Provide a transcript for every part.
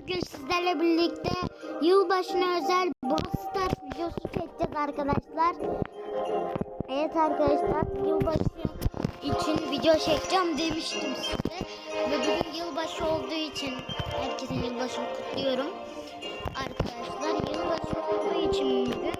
Bugün sizlerle birlikte yılbaşına özel Brawl Stars videosu çekeceğiz arkadaşlar. Evet arkadaşlar yılbaşı için video çekeceğim demiştim size. Ve bugün yılbaşı olduğu için herkesin yılbaşını kutluyorum. Arkadaşlar yılbaşı olduğu için bugün.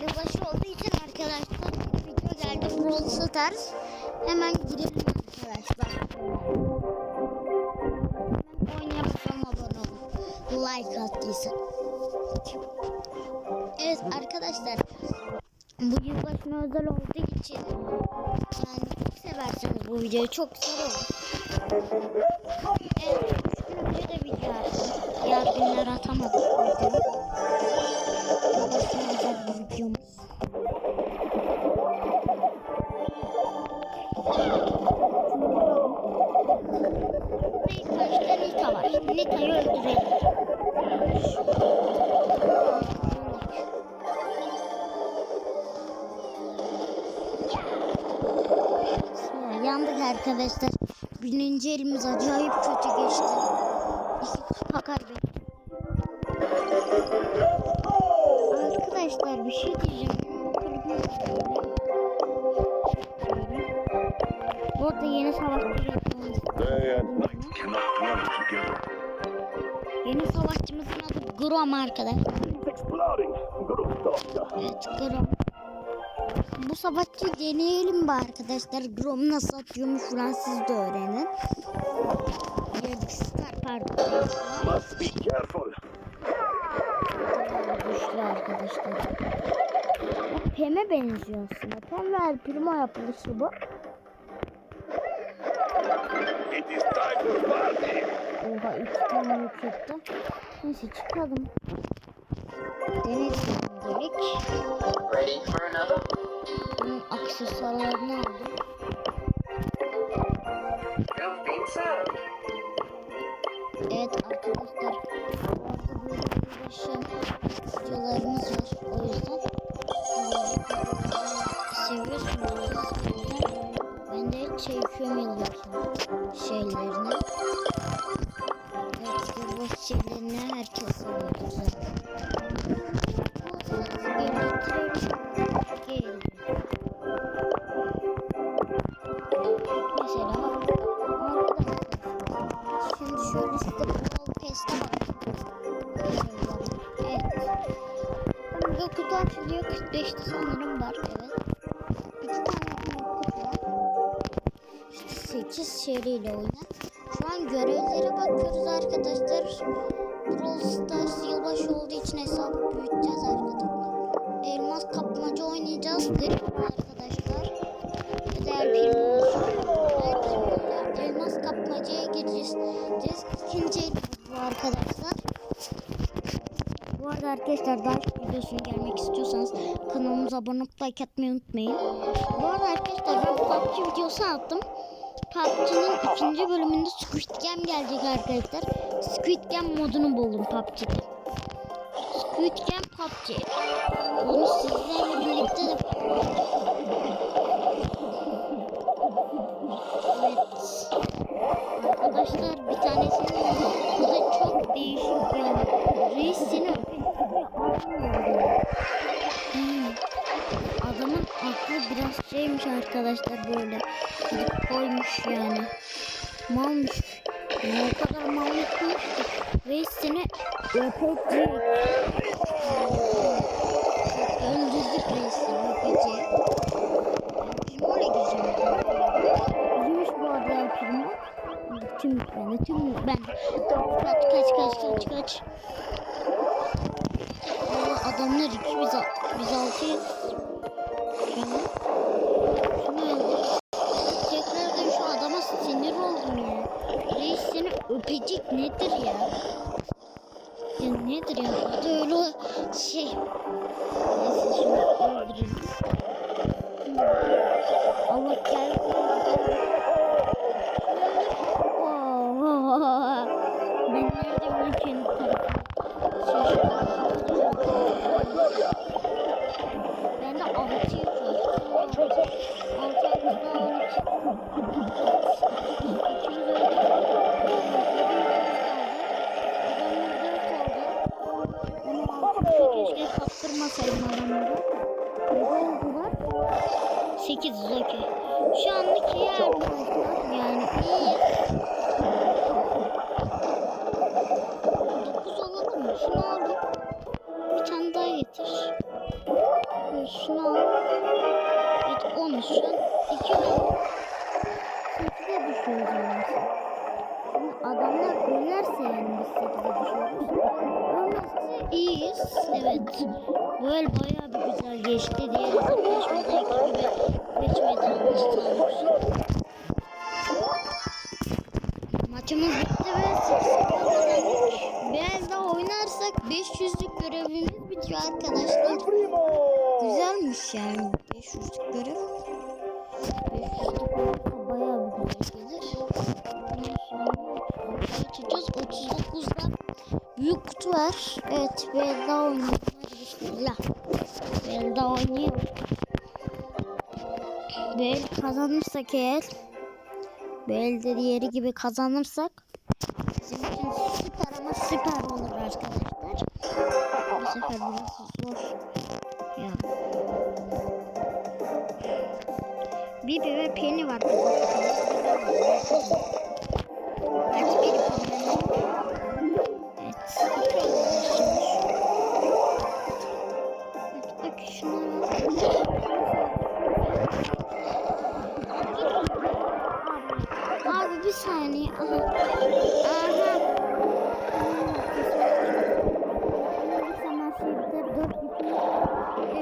Yılbaşı olduğu için arkadaşlar video geldi Brawl Stars. Hemen girelim arkadaşlar. Like attıysa. Evet arkadaşlar. Bu yılbaşına özel olduğu için yani çok severseniz bu videoyu çok güzel olur. Evet 3 gün önce de video attım. Diğer atamadım. Yılbaşına özel bir videomuz. Arkadaşlar. Birinci elimiz acayip kötü geçti. İki kupa kaybettik. Arkadaşlar bir şey diyeceğim. Bu arada yeni savaşçı yapmamız. Yeni savaşçımızın adı Grom arkadaşlar. Evet Grom. Bu savaşçıyı deneyelim be arkadaşlar. Grom nasıl atıyormuş falan siz de öğrenin. Geldik Star pardon. Must be careful. Güçlü arkadaşlar. Pem'e benziyor aslında. Pem ve El Primo yapılışı bu. It is time to party. Oha iki tane yok etti. Neyse çıkalım. Deneyelim dedik. Ready for another? Bunun aksesuarlarını aldım. Evet arkadaşlar. Bu videolarımız var. O yüzden seviyorsunuz. O yüzden ben de çekiyorum yılbaşı şeylerini. Evet yılbaşı şeylerini herkes seviyordur açılıyor. 45'te sanırım var. Evet. İki tane kutu var. İşte 8 seriyle oynar. Şu an görevlere bakıyoruz arkadaşlar. Brawl Stars yılbaşı olduğu için hesabı büyüteceğiz arkadaşlar. Elmas kapmaca oynayacağız. Grip arkadaşlar. Güzel bir elmas kapmacaya gireceğiz. İkinci bu arkadaşlar. Bu arada arkadaşlar daha çok videosuna gelmek kanalımıza abone olup like atmayı unutmayın. Bu arada arkadaşlar ben PUBG videosu attım. PUBG'nin ikinci bölümünde Squid Game gelecek arkadaşlar. Squid Game modunu buldum PUBG'de. Squid Game PUBG. Bunu sizlerle Ve seni öpecek. Öldürdük reis seni öpecek. Primo ile gireceğim. Girmiş bu arada Primo. Tüm ben, tüm ben. Kaç kaç kaç kaç kaç. Adamlar 2 biz 600. öpecek nedir ya? Ya nedir ya? Adı öyle şey. Neyse şunu öldürelim. Allah gel. Büyük kutu var. Evet biraz daha oynayalım. Bismillah. Biraz daha oynayalım. Böyle kazanırsak eğer böyle de diğeri gibi kazanırsak bizim için süper ama süper olur arkadaşlar. Bu sefer biraz zor. Ya. Bibi ve Penny var. Bibi ve Penny var.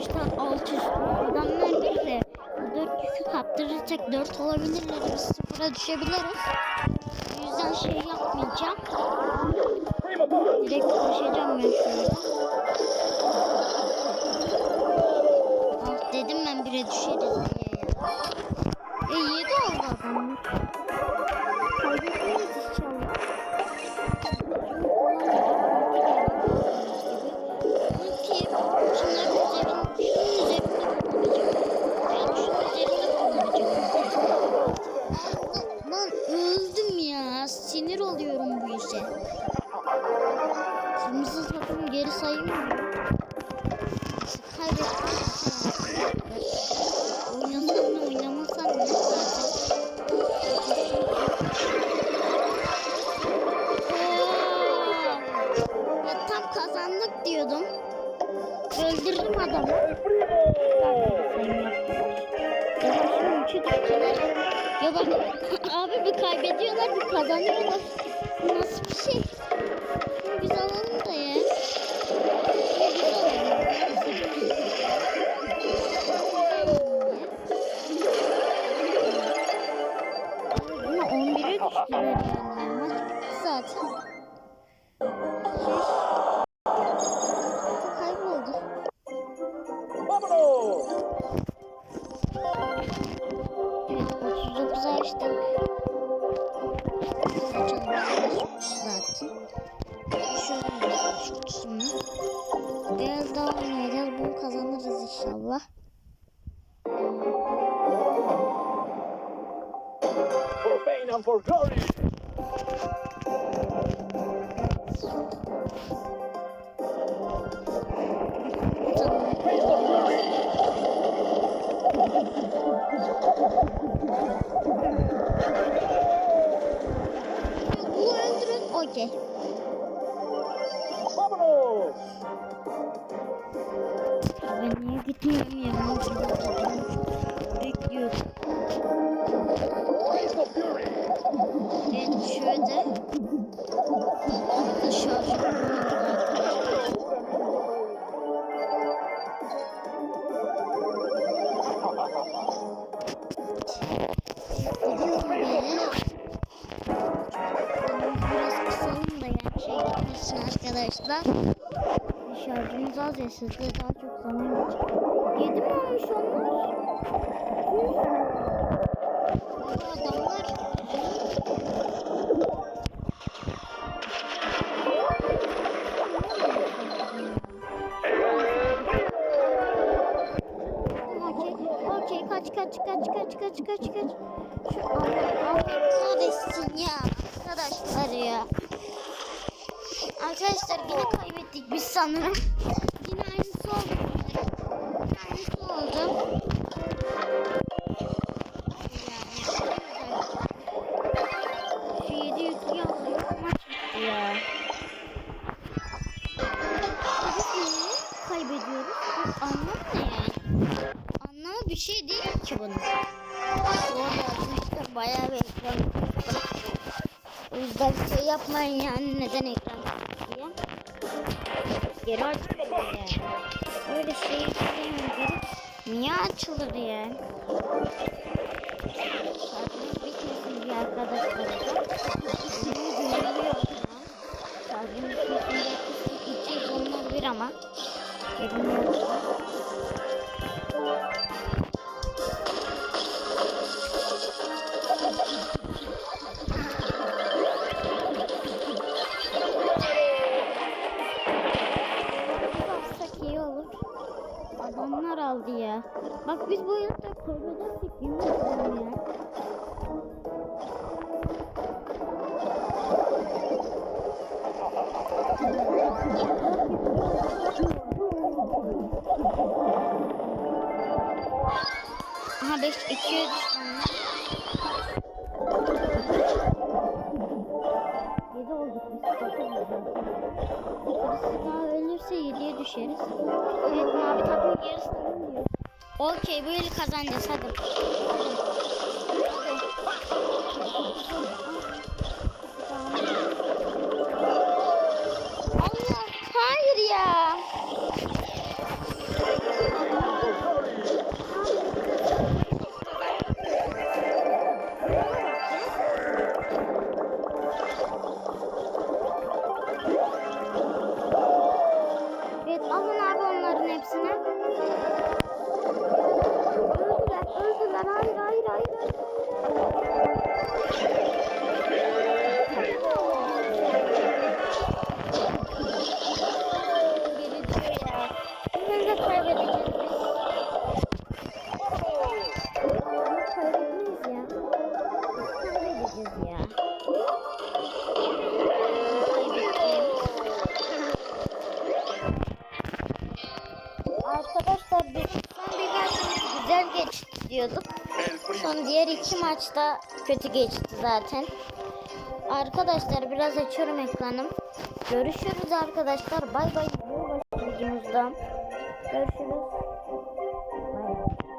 Arkadaşlar 600 adamlar bir de 400'ü kaptırırsak 4 olabilirler. Biz sıfıra düşebiliriz. O yüzden şey yapmayacağım. Direkt koşacağım ben şöyle. Ah dedim ben bire düşeriz diye ya. E 7 oldu adam. arkadaşlar. Şarjımız az ya sizde daha çok zaman geçecek. 7 mi olmuş onlar? Enerjisi oldu. Enerjisi oldu. ne yani? Anlamı bir şey değil ki bunun. Orada işte bayağı bir ekran. O yüzden şey yapmayın yani neden ekran Geri açılır ya. Böyle şey istemiyorum. Niye açılır ya? Şarjımız bitmesin diye arkadaşlar. Şimdi görülüyor. Şarjımız bitmesin diye 200 onlar bir ama. Görünüyor. Aha 5 2'ye düştü. 7 olduk biz. Daha ölürse 7'ye düşeriz. Evet mavi takım yarısını alıyor. Okey bu yıl kazanacağız hadi. Onların hepsini. Öldüler, öldüler. Hayır, hayır, hayır. Geçti diyorduk. Son diğer iki maçta kötü geçti zaten. Arkadaşlar biraz açıyorum ekranım. Görüşürüz arkadaşlar. Bay bay. Görüşürüz.